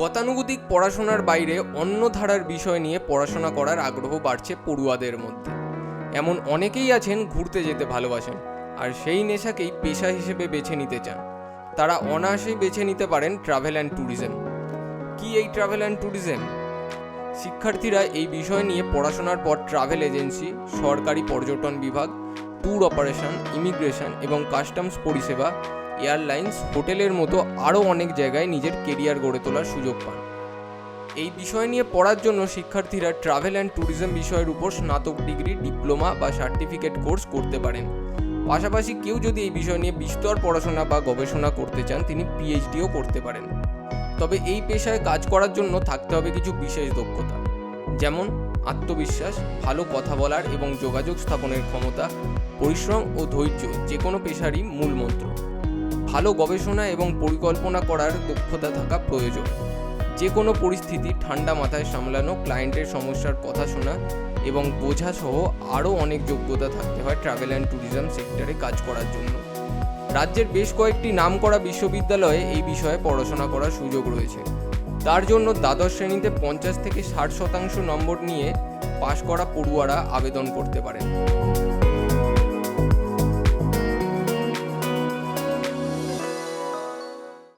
গতানুগতিক পড়াশোনার বাইরে অন্য ধারার বিষয় নিয়ে পড়াশোনা করার আগ্রহ বাড়ছে পড়ুয়াদের মধ্যে। এমন অনেকেই আছেন ঘুরতে যেতে ভালোবাসেন, আর সেই নেশাকেই পেশা হিসেবে বেছে নিতে চান। তারা অনায়াসেই বেছে নিতে পারেন ট্রাভেল অ্যান্ড ট্যুরিজম কি এই ট্রাভেল অ্যান্ড ট্যুরিজম শিক্ষার্থীরা এই বিষয় নিয়ে পড়াশোনার পর ট্রাভেল এজেন্সি সরকারি পর্যটন বিভাগ ট্যুর অপারেশন ইমিগ্রেশন এবং কাস্টমস পরিষেবা এয়ারলাইন্স হোটেলের মতো আরও অনেক জায়গায় নিজের কেরিয়ার গড়ে তোলার সুযোগ পান। এই বিষয় নিয়ে পড়ার জন্য শিক্ষার্থীরা ট্রাভেল অ্যান্ড ট্যুরিজম বিষয়ের উপর স্নাতক ডিগ্রি, ডিপ্লোমা বা সার্টিফিকেট কোর্স করতে পারেন। পাশাপাশি কেউ যদি এই বিষয় নিয়ে বিস্তর পড়াশোনা বা গবেষণা করতে চান, তিনি পিএইচডিও করতে পারেন। তবে এই পেশায় কাজ করার জন্য থাকতে হবে কিছু বিশেষ দক্ষতা, যেমন আত্মবিশ্বাস, ভালো কথা বলার এবং যোগাযোগ স্থাপনের ক্ষমতা, পরিশ্রম ও ধৈর্য যে কোনো পেশারই মূল মন্ত্র। ভালো গবেষণা এবং পরিকল্পনা করার দক্ষতা থাকা প্রয়োজন। যে কোনো পরিস্থিতি ঠান্ডা মাথায় সামলানো ক্লায়েন্টের সমস্যার কথা শোনা এবং বোঝা সহ আরও অনেক যোগ্যতা থাকতে হয় ট্রাভেল অ্যান্ড ট্যুরিজম সেক্টরে কাজ করার জন্য। রাজ্যের বেশ কয়েকটি নামকরা বিশ্ববিদ্যালয়ে এই বিষয়ে পড়াশোনা করার সুযোগ রয়েছে। তার জন্য দ্বাদশ শ্রেণীতে পঞ্চাশ থেকে ষাট শতাংশ নম্বর নিয়ে পাশ করা পড়ুয়ারা আবেদন করতে পারেন।